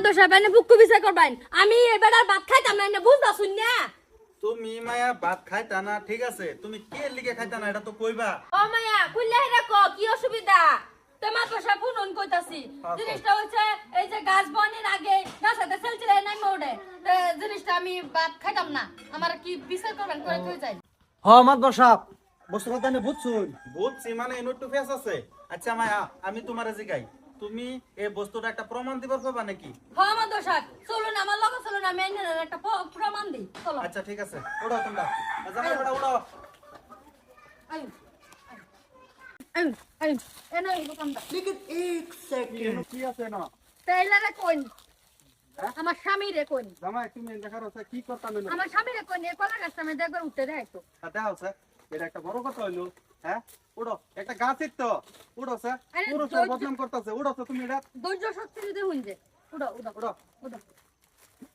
মাদ্র সাহেব এনে বুকু করবেন আমি এবার আর ভাত খাইতাম না শুন তুমি মায়া ভাত খাইতা না ঠিক আছে? তুমি কে লিগে খাইতা না এটা তো কইবা। ও মায়া হেরা ক কি অসুবিধা? তো মাদ্র সাহেব ফোন কইতাছি। হ্যাঁ, জিনিসটা হচ্ছে এই যে গাছ বনের আগে গাছাতে সেলছিলে নাই মোড়ে। জিনিসটা আমি ভাত খাইতাম না। আমার কি বিচার করবেন করে যাই? হ মাতবর সাহেব বস্তু কথা বুঝছুন? বুঝছি মানে এনো একটু ফেস আছে। আচ্ছা মায়া আমি তোমারে জিগাই। তুমি এই বস্তুটা একটা প্রমাণ দিবার পাবা নাকি? হ্যাঁ মাদ্র সাহেব চলুন আমার লগে চলুন আমি এনে একটা প্রমাণ দিই। চলো। আচ্ছা ঠিক আছে। উড়াও তোমরা। জামাই এনে এই দোকানটা। এক সেকেন্ড। কি আছে না টেইলারে কোন আমার স্বামী রে কোন জামাই তুমি দেখার আছে কি করতাম আমার স্বামী রে কোন এই কলা গাছটা আমি দেখবার উঠতে দেখাইতো দেখা আছে এটা একটা বড় কথা হইল হ্যাঁ? উড়ো একটা গাছ তো? উড়ো স্যার। ধৈর্য- বদনাম করতেছে। উড়ো তো তুমি এটা ধৈর্য শক্তি যদি হুন যে উড়ো উড়ো উড়ো উড়ো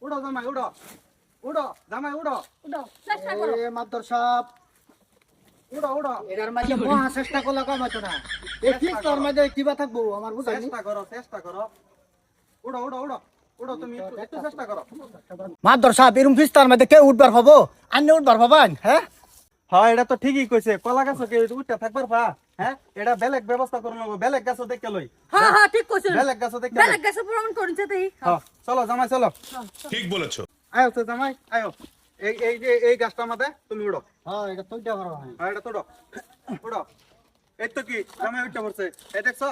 উড়ো জামাই উড়ো উড়ো জামাই উড়ো উড়ো চেষ্টা করো। এ সাহেব উড়ো উড়ো এটার মাঝে মহা চেষ্টা করলে কম হতো না। এই ফিস্টার মাঝে কিবা থাকব আমার বুঝাইনি চেষ্টা করো চেষ্টা করো। উড়ো উড়ো উড়ো উড়ো তুমি একটু- একটু চেষ্টা করো। মাতবর সাহেব এরম ফিস্টার মাঝে কেউ উঠবার পাবো আন্নে উঠবার পাবান হ্যাঁ? হ্যাঁ এটা তো ঠিকই কইছে। কলা গাছ কে উঠতে থাকবার পা হ্যাঁ এটা বেলেগ ব্যবস্থা করুন লাগবো বেলেগ গাছ দেখে লই। হ্যাঁ হ্যাঁ ঠিক কইছেন। বেলেগ গাছ দেখে বেলেগ গাছে প্রমাণ করছে তাই হ্যাঁ চলো জামাই চলো। ঠিক বলেছ। আয়ো তো জামাই আয়ো। এই এই যে এই গাছটার মধ্যে তুমি উড়ো। হ্যাঁ এটা হ্যাঁ। তো উড়ো। উড়ো। এই তো কি জামাই উঠতে পড়ছে। এই দেখছ?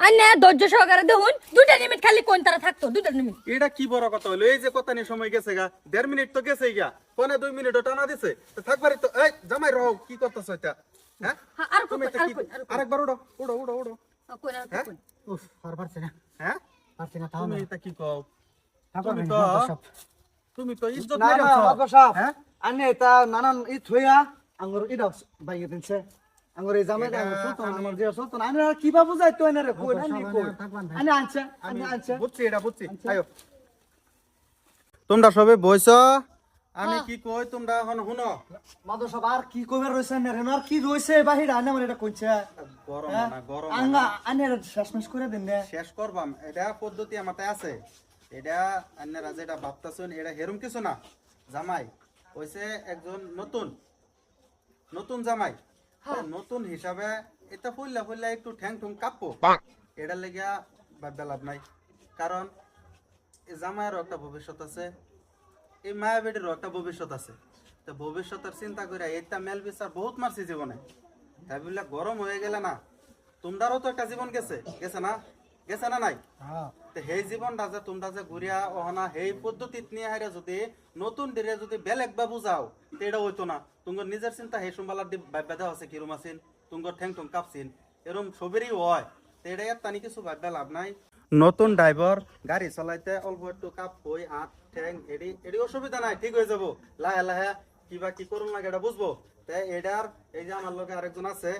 আন্নে ধৈর্য সহকারে দেখুন দুটা নিমিট খালি কোন তারা থাকতো? দুটা এটা কি বড় কথা হলো? এই যে কত নি সময় গেছে গা দেড় মিনিট তো গেছে গা পনে দুই মিনিট টানা দিছে। তো থাকবারই তো এই জামাই রহ কি করতেছ এটা? হ্যাঁ? আর তুমি এটা কি কোন আর কোন? আরেকবার উড়ো উড়ো উড়ো উড়ো। কোন আর হ্যাঁ? কোন? উফ আর পারছি না। হ্যাঁ? পারছি না তুমি এটা কি কও? তুমি তো তুমি তো ইজ্জত না না হ্যাঁ? নানান ই থইয়া আঙ্গুর ইডা বাইয়ে দিনছে আঙ্গুর এই জামে এটা সুলতান আমার যে সুলতান আনে কিবা বুঝাই তো এনে রে কই? না নি। কই আনে আনছে আমি আনে বুঝছি এটা বুঝছি। আয়ো। তোমরা সবে বইছ? আমি কি কই তোমরা এখন শুনো। মাদর সব আর কি কইবার রইছে না রে আর কি রইছে বাহির? আনে আমার এটা কইছে। গরম হ্যাঁ? না গরম আঙ্গা না। আনে শেষমেশ করে দিন রে শেষ করবাম। এটা পদ্ধতি আমাতে আছে। এটা আপনারা যেটা ভাবতেছেন এটা হেরুম কিছু না। জামাই হইছে একজন নতুন। নতুন জামাই। তো নতুন হিসাবে এটা ফুললা ফুললা একটু ঠ্যাং ঠুং কাপো এটা লেগিয়া ভাববে লাভ নাই। কারণ জামাইয়েরও একটা ভবিষ্যৎ আছে এই মায়া বেটিরও একটা ভবিষ্যৎ আছে। তো ভবিষ্যতের চিন্তা করে এটা মেল বিচার বহুত মারছি জীবনে। তাই বললে গরম হয়ে গেলে না তোমারও তো একটা জীবন গেছে গেছে না? গেছে না নাই? হ্যাঁ। তো সেই জীবনটা যে তোমরা যে ঘুরিয়া অহনা সেই পদ্ধতিত নিয়ে হাইরে যদি নতুন দিরে যদি বেলেগ বা বুঝাও তো এটা হইতো না। তোমার নিজের চিন্তা সেই সোমবালার দি ভাব্যা দেওয়া আছে কিরম আছেন তোমার ঠ্যাং ঠুং কাঁপছিন এরম সবেরই হয়। তো এটা আর তানি কিছু ভাব্যা লাভ নাই। নতুন ড্রাইভার গাড়ি চালাইতে অল্প একটু কাপ হই হাত ঠ্যাং এডি এডি অসুবিধা নাই ঠিক হয়ে যাব। লাহে লাহে কিবা কি করুন লাগে এটা বুঝব। তে এটার এই যে আমার লগে আরেকজন আছে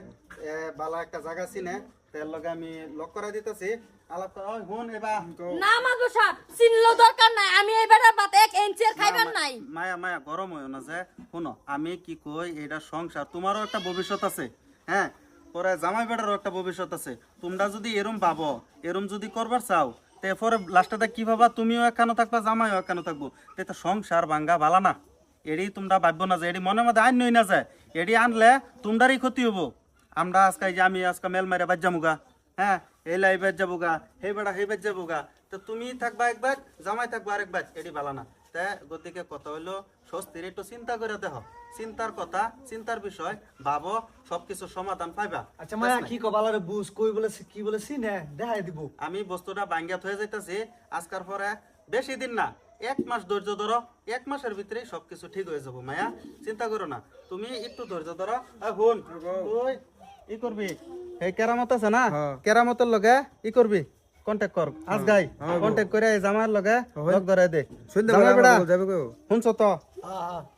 বালা একটা জায়গা চিনে তের লগে আমি লক করাই দিতেছি। আলাপ করা ওই হুন এবার না মাদু সাহেব চিনলো দরকার নাই। আমি এবার ভাত এক ইঞ্চি খাইবার নাই। মায়া মায়া গরম হইও না যে। শুনো আমি কি কই এটা সংসার তোমারও একটা ভবিষ্যৎ আছে হ্যাঁ? পরে জামাই বেটারও একটা ভবিষ্যৎ আছে। তোমরা যদি এরম ভাবো এরম যদি করবার চাও তে পরে লাস্টে কি ভাবা তুমিও একখানো থাকবা জামাইও একখানো থাকব। তে তো সংসার ভাঙ্গা ভালা না। এডি তোমরা ভাববো না যে এডি মনে মধ্যে আইন নই না যায় এডি আনলে তোমরারই ক্ষতি হব। আমরা আজকে যে আমি আজকে মেল মারে বাজ গা হ্যাঁ? এই লাই বাজ যাব গা হে বেড়া হে বাজ যাব গা। তো তুমি থাকবা এক বাজ জামাই থাকবা আরেক বাজ এডি ভালা না। তে গতিকে কথা হইল স্বস্তির একটু চিন্তা করে দেহ চিন্তার কথা চিন্তার বিষয় ভাবো সবকিছু সমাধান পাইবা। আচ্ছা মায়া কি কবালারে বুঝ কই বলে কি বলে সিনে দেখাই দিব। আমি বস্তুটা বাঙ্গিয়াত হয়ে যাইতেছি আজকার পরে বেশি দিন না এক মাস ধৈর্য ধরো এক মাসের ভিতরে সবকিছু ঠিক হয়ে যাব মায়া। চিন্তা করো না তুমি একটু ধৈর্য ধরো। হুন। তুই ই করবি? এই কেরামত আছে না? কেরামতের লগে ই করবি? কন্টাক্ট কর। আজ গাই কন্টাক্ট করে এই জামার লগে লগ ধরে দে। জামাই বেটা শুনছ তো?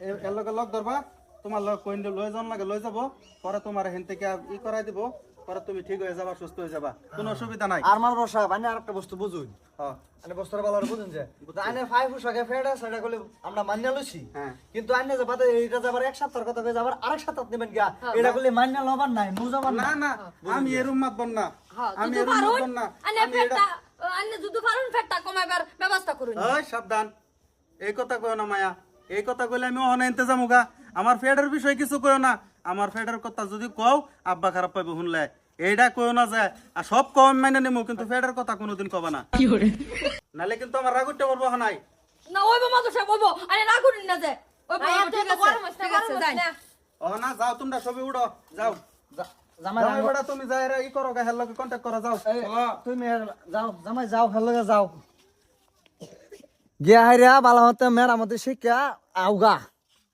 এ- এর লগে লগ ধরবা? তোমার লগ কইন লই যান লাগে লই যাব। পরে তোমার হেন থেকে ই করাই দিব পরে তুমি ঠিক হয়ে যাবা সুস্থ হয়ে যাবা। কোনো অসুবিধা নাই। আর মার বসা আনে আরেকটা বস্তু বুঝুন। হ্যাঁ আনে বস্তুর বালার বুঝুন যে আনে ফাইভ ফুসাকে ফেড়া সেটা করলে আমরা মান্য লইছি। হ্যাঁ। কিন্তু আনে যে বাদে এইটা যাবার এক সপ্তাহের কথা কয়ে যাবার আরেক সপ্তাহ নেবেন গিয়া। এটা করলে মান্য লবার নাই না না না আমি এরম মাতবন না। হ্যাঁ, আমি এরম মাতবন না। এটা পেটটা- আন্নে যদি পারেন ফেটটা কমাইবার ব্যবস্থা করুন। ওই সাবধান। এই কথা কয় না মায়া। এই কথা কইলে আমি অহনে ইন্তজাম হোগা আমার ফেডের বিষয় কিছু কয় না। আমার ফেডের কথা যদি কও আব্বা খারাপ পাইব শুনলে। এইটা কয় না যায় আর সব কম মাইনে নিমু কিন্তু ফেডের কথা কোনোদিন কবা না। নালে কিন্তু আমার রাগুটে পড়ব নাই না ওই বাবা তো সব বলব। আরে রাগুন না যে। ওই বাবা ঠিক আছে ঠিক আছে যাই। ও না যাও তোমরা সবই উড়ো যাও। জামাই বেটা তুমি যাই রে ই করো হেল লগে কন্টাক্ট করো যাও। তুমি যাও জামাই যাও হেলো যাও। গিয়া হাইরা বালা হতে মেরামতি শিক্ষা আউগা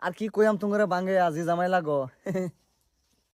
আর কি কইয়াম তুঙ্গরে বাঙ্গে আজি জামাই লাগো?